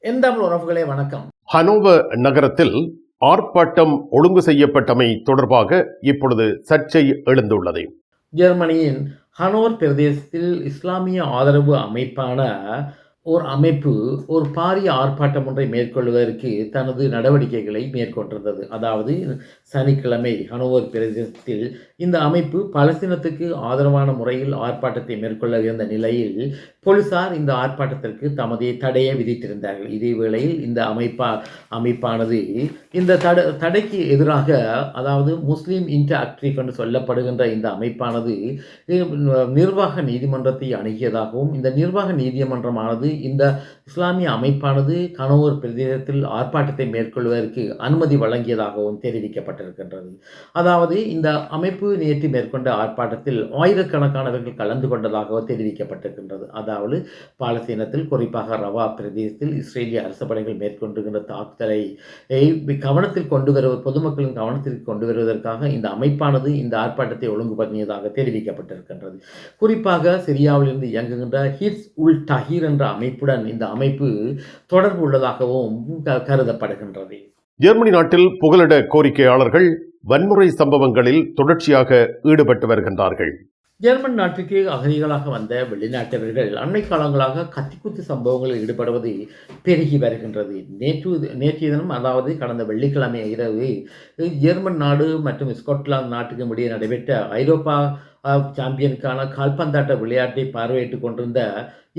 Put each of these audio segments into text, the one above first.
என் தமிழ் உறவுகளே வணக்கம். ஹனோவர் நகரத்தில் ஆர்ப்பாட்டம் ஒழுங்கு செய்யப்பட்டமை தொடர்பாக இப்பொழுது சர்ச்சை எழுந்துள்ளது. ஜெர்மனியின் ஹனோவர் பிரதேசத்தில் இஸ்லாமிய ஆதரவு அமைப்பான ஓர் அமைப்பு ஒரு பாரிய ஆர்ப்பாட்டம் ஒன்றை மேற்கொள்வதற்கு தனது நடவடிக்கைகளை மேற்கொண்டிருந்தது. அதாவது சனிக்கிழமை ஹனோவர் பிரதேசத்தில் இந்த அமைப்பு பலஸ்தீனத்துக்கு ஆதரவான முறையில் ஆர்ப்பாட்டத்தை மேற்கொள்ள இருந்த நிலையில் போலீசார் இந்த ஆர்ப்பாட்டத்திற்கு தமது தடையை விதித்திருந்தார்கள். இதே வேளையில் இந்த அமைப்பா அமைப்பானது இந்த தட தடைக்கு எதிராக அதாவது முஸ்லீம் இன்டர் என்று சொல்லப்படுகின்ற இந்த அமைப்பானது நிர்வாக நீதிமன்றத்தை அணுகியதாகவும் இந்த நிர்வாக நீதிமன்றமானது இந்த இஸ்லாமிய அமைப்பானது கணவர் பிரதேசத்தில் ஆர்ப்பாட்டத்தை மேற்கொள்வதற்கு அனுமதி வழங்கியதாகவும் தெரிவிக்கப்பட்டிருக்கின்றது. அதாவது இந்த அமைப்பு நேற்று மேற்கொண்ட ஆர்ப்பாட்டத்தில் ஆயிரக்கணக்கானவர்கள் கலந்து கொண்டதாக தெரிவிக்கப்பட்டிருக்கின்றது. அதாவது பாலஸ்தீனத்தில் குறிப்பாக ரவா பிரதேசத்தில் இஸ்ரேலிய அரசு படைகள் மேற்கொண்டிருக்கின்ற தாக்குதலை கவனத்தில் கொண்டு வருவ பொதுமக்களின் கவனத்திற்கு கொண்டு வருவதற்காக இந்த அமைப்பானது இந்த ஆர்ப்பாட்டத்தை ஒழுங்கு பண்ணியதாக தெரிவிக்கப்பட்டிருக்கின்றது. குறிப்பாக சிரியாவிலிருந்து இயங்குகின்ற ஹிட்ஸ் உல் டஹீர் என்ற அமைப்புடன் இந்த அமைப்பு தொடர்பு உள்ளதாகவும் கருதப்படுகின்றது. ஜெர்மனி நாட்டில் புகலிட கோரிக்கையாளர்கள் வன்முறை சம்பவங்களில் தொடர்ச்சியாக ஈடுபட்டு வருகின்றார்கள். ஜெர்மன் நாட்டுக்கு அகதிகளாக வந்த வெளிநாட்டவர்கள் அண்மை காலங்களாக கத்திக்குத்து சம்பவங்களில் ஈடுபடுவது பெருகி வருகின்றது. நேற்று நேற்றைய தினம் அதாவது கடந்த வெள்ளிக்கிழமை இரவு ஜெர்மன் நாடு மற்றும் ஸ்காட்லாந்து நாட்டுக்கும் இடையே நடைபெற்ற ஐரோப்பா சாம்பியனுக்கான கால்பந்தாட்ட விளையாட்டை பார்வையிட்டுக் கொண்டிருந்த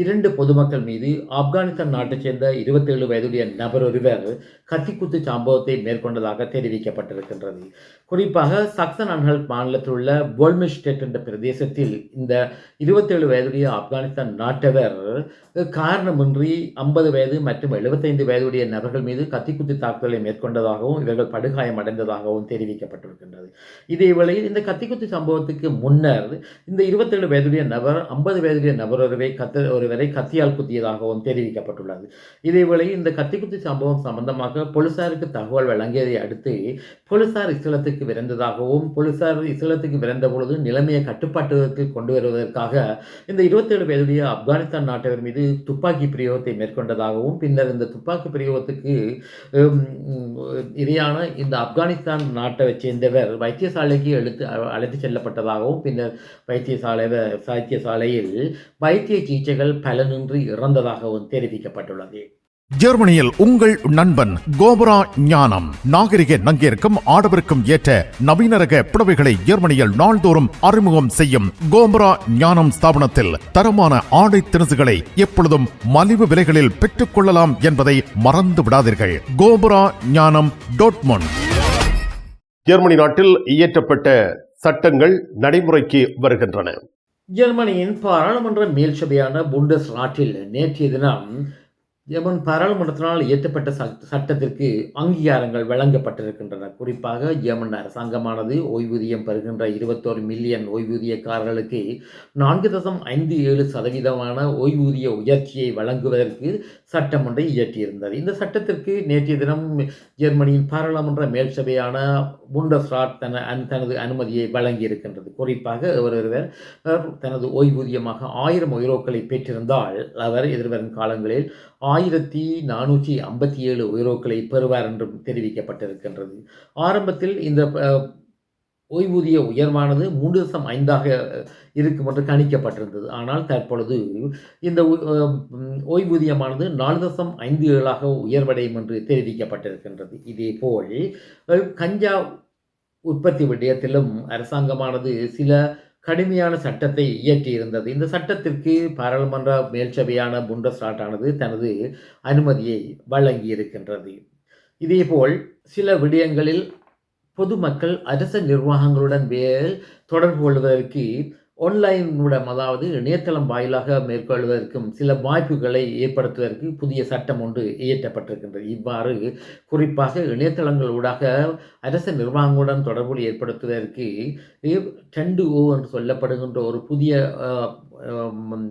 இரண்டு பொதுமக்கள் மீது ஆப்கானிஸ்தான் நாட்டைச் சேர்ந்த இருபத்தேழு வயதுடைய நபர் ஒருவர் கத்திக்குத்து சம்பவத்தை மேற்கொண்டதாக தெரிவிக்கப்பட்டிருக்கின்றது. குறிப்பாக சக்சன் அன்ஹல் மாநிலத்தில் உள்ள போல்மிஸ்டேட் என்ற பிரதேசத்தில் இந்த இருபத்தேழு வயதுடைய ஆப்கானிஸ்தான் நாட்டவர் காரணமின்றி ஐம்பது வயது மற்றும் எழுபத்தைந்து வயதுடைய நபர்கள் மீது கத்திக்குத்து தாக்குதலை மேற்கொண்டதாகவும் இவர்கள் படுகாயம் அடைந்ததாகவும் தெரிவிக்கப்பட்டிருக்கின்றது. இதே வேளையில் இந்த கத்திக்குத்து சம்பவத்துக்கு முன்னர் இந்த இருபத்தேழு வயதுடைய நபர் ஐம்பது வயதுடைய நபர் ஒருவை கத்த ஒருவரை கத்தியால் குத்தியதாகவும் தெரிவிக்கப்பட்டுள்ளது. இதேவேளை இந்த கத்திக்குத்தி சம்பவம் சம்பந்தமாக போலீசாருக்கு தகவல் வழங்கியதை அடுத்து போலீசார் இஸ்லத்துக்கு விரைந்ததாகவும் போலீசார் இஸ்லத்துக்கு விரைந்த பொழுது நிலைமையை கட்டுப்பாட்டுக்கு கொண்டு வருவதற்காக இந்த இருபத்தேழு வயதுடைய ஆப்கானிஸ்தான் நாட்டவர் மீது துப்பாக்கி பிரயோகத்தை மேற்கொண்டதாகவும் பின்னர் இந்த துப்பாக்கி பிரயோகத்துக்கு இரையான இந்த ஆப்கானிஸ்தான் நாட்டை சேர்ந்தவர் வைத்தியசாலைக்கு எழுத்து அழைத்து செல்லப்பட்டதாகவும் பின்னர் வைத்தியசாலை வைத்தியசாலையில் வைத்திய சிகிச்சைகள் பலனின்றி இறந்ததாகவும் தெரிவிக்கப்பட்டுள்ளது. ஜெர்மனியில் உங்கள் நண்பன் கோபரா ஞானம். நாகரிக நங்கிற்கும் ஆடவருக்கும் ஏற்ற நவீன ரக புடவைகளை ஜெர்மனியில் நாள்தோறும் அறிமுகம் செய்யும் கோபரா ஞானம் ஸ்தாபனத்தில் தரமான ஆடை திணுசுகளை எப்பொழுதும் மலிவு விலைகளில் பெற்றுக் கொள்ளலாம் என்பதை மறந்து விடாதீர்கள். கோபரா ஞானம் டோட்மொன் ஜெர்மனி நாட்டில் இயற்றப்பட்ட சட்டங்கள் நடைமுறைக்கு வருகின்றன. ஜெர்மனியின் பாராளுமன்ற மேல்சபையான புண்டஸ் நாட்டில் நேற்றைய தினம் ஜெர்மன் பாராளுமன்றத்தினால் இயற்றப்பட்ட சட்டத்திற்கு அங்கீகாரங்கள் வழங்கப்பட்டிருக்கின்றன. குறிப்பாக ஜெர்மன் அரசாங்கமானது ஓய்வூதியம் பெறுகின்ற இருபத்தோரு மில்லியன் ஓய்வூதியக்காரர்களுக்கு நான்கு தசம் ஐந்து ஏழு சதவீதமான ஓய்வூதிய உயர்ச்சியை வழங்குவதற்கு சட்டம் ஒன்றை இயற்றியிருந்தது. இந்த சட்டத்திற்கு நேற்றைய தினம் ஜெர்மனியின் பாராளுமன்ற மேல்சபையான புண்டஸ்ராட் தன தனது அனுமதியை வழங்கியிருக்கின்றது. குறிப்பாக அவர் ஒருவர் தனது ஓய்வூதியமாக ஆயிரம் யூரோக்களை பெற்றிருந்தால் அவர் எதிர்வரும் காலங்களில் ஆயிரத்தி நானூற்றி ஐம்பத்தி ஏழு யூரோக்களை பெறுவார் என்றும் தெரிவிக்கப்பட்டிருக்கின்றது. ஆரம்பத்தில் இந்த ஓய்வூதிய உயர்வானது மூன்று தசம் ஐந்தாக இருக்கும் என்று கணிக்கப்பட்டிருந்தது. ஆனால் தற்பொழுது இந்த ஓய்வூதியமானது நாலு தசம் ஐந்து ஏழாக உயர்வடையும் என்று தெரிவிக்கப்பட்டிருக்கின்றது. இதேபோல் கஞ்சா உற்பத்தி விடயத்திலும் அரசாங்கமானது சில கடுமையான சட்டத்தை இயற்றியிருந்தது. இந்த சட்டத்திற்கு பாராளுமன்ற மேல்சபையான புண்டஸ்ராட்டானது தனது அனுமதியை வழங்கியிருக்கின்றது. இதேபோல் சில விடயங்களில் பொதுமக்கள் அரச நிர்வாகங்களுடன் வேல் தொடர்பு கொள்வதற்கு ஆன்லைன் மூலம் அதாவது இணையதளம் வாயிலாக மேற்கொள்வதற்கும் சில வாய்ப்புகளை ஏற்படுத்துவதற்கு புதிய சட்டம் ஒன்று இயற்றப்பட்டிருக்கின்றது. இவ்வாறு குறிப்பாக இணையதளங்களூடாக அரச நிர்வாகங்களுடன் தொடர்பு ஏற்படுத்துவதற்கு டெண்டு ஓ என்று சொல்லப்படுகின்ற ஒரு புதிய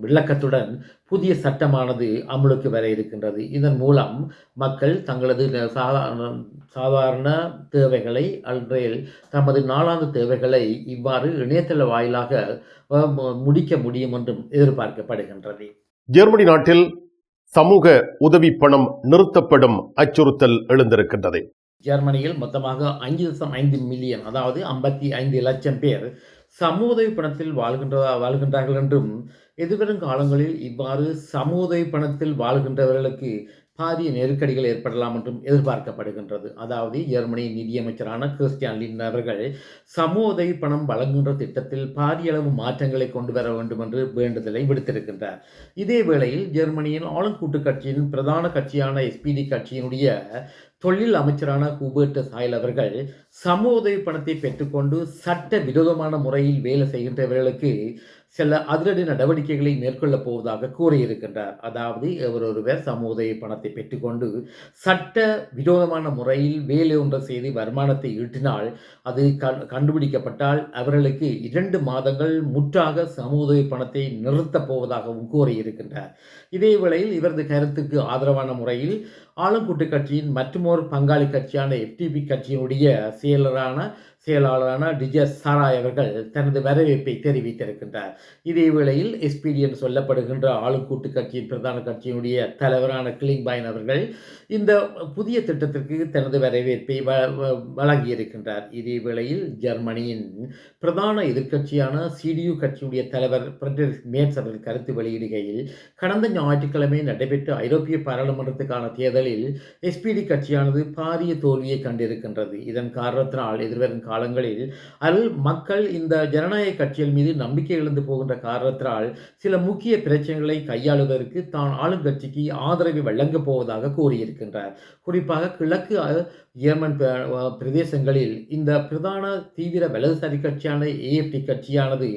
விளக்கத்துடன் புதிய சட்டமானது அமலுக்கு வர இருக்கின்றது. இதன் மூலம் மக்கள் தங்களது சாதாரண சாதாரண தேவைகளை அன்றைய தமது நாளாந்த தேவைகளை இவ்வாறு இணையதள வாயிலாக முடிக்க முடியும் என்றும் எதிர்பார்க்கப்படுகின்றது. ஜெர்மனி நாட்டில் சமூக உதவி பணம் நிறுத்தப்படும் அச்சுறுத்தல் எழுந்திருக்கின்றது. ஜெர்மனியில் மொத்தமாக ஐந்து தசம் ஐந்து மில்லியன் அதாவது ஐம்பத்தி ஐந்து லட்சம் பேர் சமூக உதவி பணத்தில் வாழ்கின்றதா வாழ்கின்றார்கள் என்றும் எதிர்வரும் காலங்களில் இவ்வாறு சமூக உதவி பணத்தில் வாழ்கின்றவர்களுக்கு பாரிய நெருக்கடிகள் ஏற்படலாம் என்றும் எதிர்பார்க்கப்படுகின்றது. அதாவது ஜெர்மனி நிதியமைச்சரான கிறிஸ்டியான் லின் அவர்கள் சமூக உதவி பணம் வழங்குகின்ற திட்டத்தில் பாரிய அளவு மாற்றங்களை கொண்டு வர வேண்டும் என்று வேண்டுதலை விடுத்திருக்கின்றார். இதே வேளையில் ஜெர்மனியின் ஆளும் கூட்டு கட்சியின் பிரதான கட்சியான எஸ்பிடி கட்சியினுடைய தொழில் அமைச்சரான ஹூபர்ட் சாயல் அவர்கள் சமூக உதவி பணத்தை பெற்றுக்கொண்டு சட்ட விரோதமான முறையில் வேலை செய்கின்றவர்களுக்கு சில அதிரடி நடவடிக்கைகளை மேற்கொள்ளப் போவதாக கூறியிருக்கின்றார். அதாவது இவர் ஒருவர் சமூக உதவி பணத்தை பெற்றுக்கொண்டு சட்ட விரோதமான முறையில் வேலை ஒன்றை செய்து வருமானத்தை ஈட்டினால் அது கண் கண்டுபிடிக்கப்பட்டால் அவர்களுக்கு இரண்டு மாதங்கள் முற்றாக சமூக உதவி பணத்தை நிறுத்தப் போவதாகவும் கூறியிருக்கின்றார். இதே வேளையில் இவரது கருத்துக்கு ஆதரவான முறையில் ஆளுங்கூட்டு கட்சியின் மற்றுமொரு பங்காளி கட்சியான எஃப்டிபி கட்சியினுடைய செயலரான செயலாளரான டிஜஸ் சாராய் அவர்கள் தனது வரவேற்பை தெரிவித்திருக்கின்றார். இதே வேளையில் எஸ்பிடி என்று சொல்லப்படுகின்ற ஆளுங்கூட்டு கட்சியின் பிரதான கட்சியினுடைய தலைவரான கிளிங்பாயின் அவர்கள் இந்த புதிய திட்டத்திற்கு தனது வரவேற்பை வ- வ- வழங்கியிருக்கின்றார். இதே வேளையில் ஜெர்மனியின் பிரதான எதிர்க்கட்சியான சிடியு கட்சியுடைய தலைவர் பிரெட்ரிக் மேட்ஸ் அவர்கள் கருத்து வெளியிடுகையில் கடந்த ஞாயிற்றுக்கிழமை நடைபெற்ற ஐரோப்பிய பாராளுமன்றத்துக்கான தேர்தலில் எஸ்பிடி கட்சியானது பாரிய தோல்வியை கண்டிருக்கின்றது. இதன் காரணத்தினால் எதிர்வரும் காலங்களில் அல் மக்கள் இந்த ஜனநாயக கட்சிகள் மீது நம்பிக்கை இழந்து போகின்ற காரணத்தினால் சில முக்கிய பிரச்சனைகளை கையாளுவதற்கு தான் ஆளுங்கட்சிக்கு ஆதரவை வழங்கப் போவதாக கூறியிருக்கின்றார். குறிப்பாக கிழக்கு அஹ், ஜெர்மன் பிரதேசங்களில் இந்த பிரதான தீவிர வலதுசாரி கட்சியான ஏஎஃப்டி கட்சியானது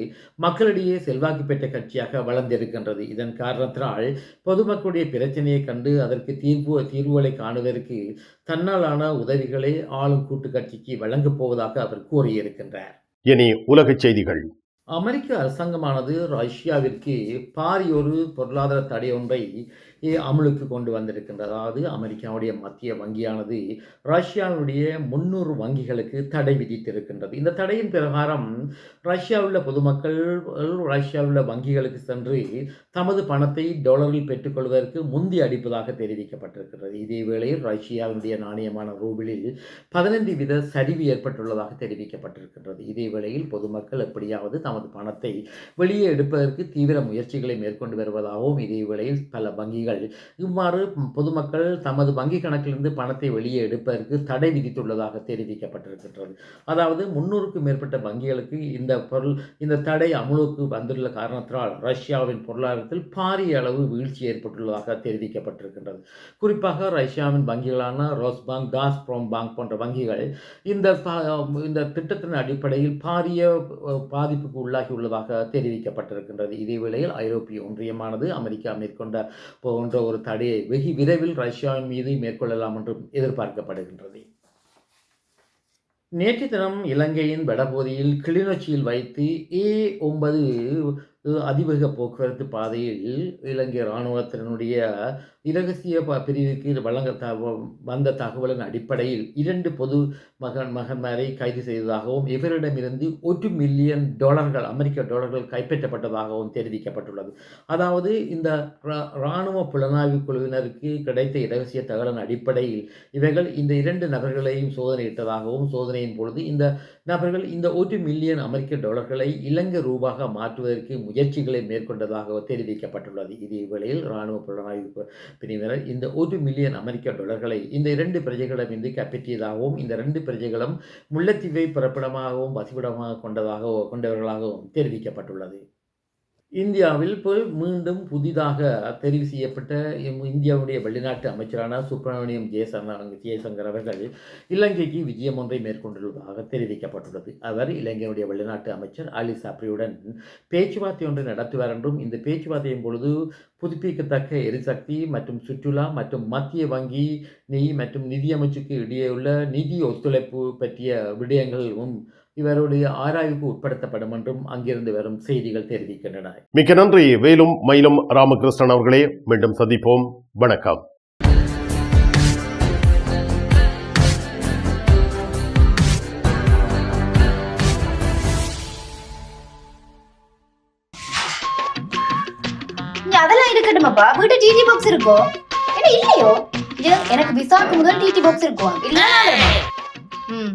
மக்களிடையே செல்வாக்கு பெற்ற கட்சியாக வளர்ந்திருக்கின்றது. இதன் காரணத்தினால் பொதுமக்களுடைய பிரச்சனையை கண்டு அதற்கு தீர்வு தீர்வுகளை காணுவதற்கு தன்னாலான உதவிகளை ஆளும் கூட்டு கட்சிக்கு வழங்கப் போவதாக அவர் கூறியிருக்கின்றார். இனி உலகச் செய்திகள். அமெரிக்க அரசாங்கமானது ரஷ்யாவிற்கு பாரியொரு பொருளாதார தடை ஒன்றை அமலுக்கு கொண்டு வந்திருக்கின்றது. அதாவது அமெரிக்காவுடைய மத்திய வங்கியானது ரஷ்யாவுடைய முன்னூறு வங்கிகளுக்கு தடை விதித்திருக்கின்றது. இந்த தடையின் பிரகாரம் ரஷ்யாவில் உள்ள பொதுமக்கள் ரஷ்யாவில் உள்ள வங்கிகளுக்கு சென்று தமது பணத்தை டாலரில் பெற்றுக்கொள்வதற்கு முந்தி அடிப்பதாக தெரிவிக்கப்பட்டிருக்கிறது இதே வேளையில் ரஷ்யாவினுடைய நாணயமான ரூபிளில் பதினைந்து வீத சரிவு ஏற்பட்டுள்ளதாக தெரிவிக்கப்பட்டிருக்கின்றது. இதே வேளையில் பொதுமக்கள் எப்படியாவது தமது பணத்தை வெளியே எடுப்பதற்கு தீவிர முயற்சிகளை மேற்கொண்டு வருவதாகவும் இதே வேளையில் பல வங்கிகள் இவ்வாறு பொதுமக்கள் தமது வங்கி கணக்கிலிருந்து பணத்தை வெளியே எடுப்பதற்கு தடை விதித்துள்ளதாக தெரிவிக்கப்பட்டிருக்கின்றது. அதாவது முன்னூறுக்கும் மேற்பட்ட வங்கிகளுக்கு இந்த பொருள் இந்த தடை அமுலுக்கு வந்துள்ள காரணத்தினால் ரஷ்யாவின் பொருளாதாரத்தில் பாரிய அளவு வீழ்ச்சி ஏற்பட்டுள்ளதாக தெரிவிக்கப்பட்டிருக்கின்றது. குறிப்பாக ரஷ்யாவின் வங்கிகளான ரோஸ் பாங்க் காஸ்ப்ரோம் பாங்க் போன்ற வங்கிகள் இந்த இந்த திட்டத்தின் அடிப்படையில் பாரிய பாதிப்புக்கு பாதிப்புக்கு உள்ளாகியுள்ளதாக தெரிவிக்கப்பட்டிருக்கின்றது. இதே வேளையில் ஐரோப்பிய ஒன்றியமானது அமெரிக்கா மேற்கொண்ட போன்ற ஒரு தடையை வெகு விரைவில் ரஷ்யாவின் மீது மேற்கொள்ளலாம் என்றும் எதிர்பார்க்கப்படுகின்றது. நேற்று தினம் இலங்கையின் வடபகுதியில் கிளிநொச்சியில் வைத்து ஏ ஒன்பது அதிவேக போக்குவரத்து பாதையில் இலங்கை இராணுவத்தினுடைய இரகசிய ப பிரிவுக்கு வழங்க த- வந்த தகவலின் அடிப்படையில் இரண்டு பொது மகன் மகன்மாரை கைது செய்ததாகவும் இவரிடமிருந்து ஒரு மில்லியன் டாலர்கள் அமெரிக்க டாலர்கள் கைப்பற்றப்பட்டதாகவும் தெரிவிக்கப்பட்டுள்ளது. அதாவது இந்த ரா- இராணுவ புலனாய்வு குழுவினருக்கு கிடைத்த இரகசிய தகவலின் அடிப்படையில் இவர்கள் இந்த இரண்டு நபர்களையும் சோதனையிட்டதாகவும் சோதனையின் பொழுது இந்த நபர்கள் இந்த ஒரு மில்லியன் அமெரிக்க டாலர்களை இலங்கை ரூபாக மாற்றுவதற்கு முயற்சிகளை மேற்கொண்டதாக தெரிவிக்கப்பட்டுள்ளது. இதே வேளையில் இராணுவ புலனாய்வு பிரிவினர் இந்த ஒரு மில்லியன் அமெரிக்க டாலர்களை இந்த இரண்டு பிரஜைகளிடமிருந்து கைப்பற்றியதாகவும் இந்த இரண்டு பிரஜைகளும் முல்லைத்தீவை பிறப்பிடமாகவும் வசிப்பிடமாக கொண்டதாக கொண்டவர்களாகவும் தெரிவிக்கப்பட்டுள்ளது. இந்தியாவில் இப்போ மீண்டும் புதிதாக தெரிவு செய்யப்பட்ட இந்தியாவுடைய வெளிநாட்டு அமைச்சரான சுப்பிரமணியம் ஜெயசங்கர் ஜெயசங்கர் அவர்கள் இலங்கைக்கு விஜயம் ஒன்றை மேற்கொண்டுள்ளதாக தெரிவிக்கப்பட்டுள்ளது. அவர் இலங்கையுடைய வெளிநாட்டு அமைச்சர் அலி சாப்ரியுடன் பேச்சுவார்த்தை ஒன்றை நடத்துவார் என்றும் இந்த பேச்சுவார்த்தையின் பொழுது புதுப்பிக்கத்தக்க எரிசக்தி மற்றும் சுற்றுலா மற்றும் மத்திய வங்கி நிதி மற்றும் நிதியமைச்சுக்கு இடையே உள்ள நிதி ஒத்துழைப்பு பற்றிய விடயங்களும் இவருடைய ஆராய்வுக்கு உட்படுத்தப்படும் என்றும் அங்கிருந்து வரும் செய்திகள் தெரிவிக்கின்றன. மிக்க நன்றி. வேலும் மயிலும் ராமகிருஷ்ணன் அவர்களே மீண்டும் சந்திப்போம். வணக்கம். அதெல்லாம் இருக்கட்டுமாப்பா? வீட்டு டிடி பாக்ஸ் இருக்கோ? என்ன இல்லையோ? இது எனக்கு விசாக்கு முதல் டிடி பாக்ஸ் இருக்கும் இல்லைன்னா ம்.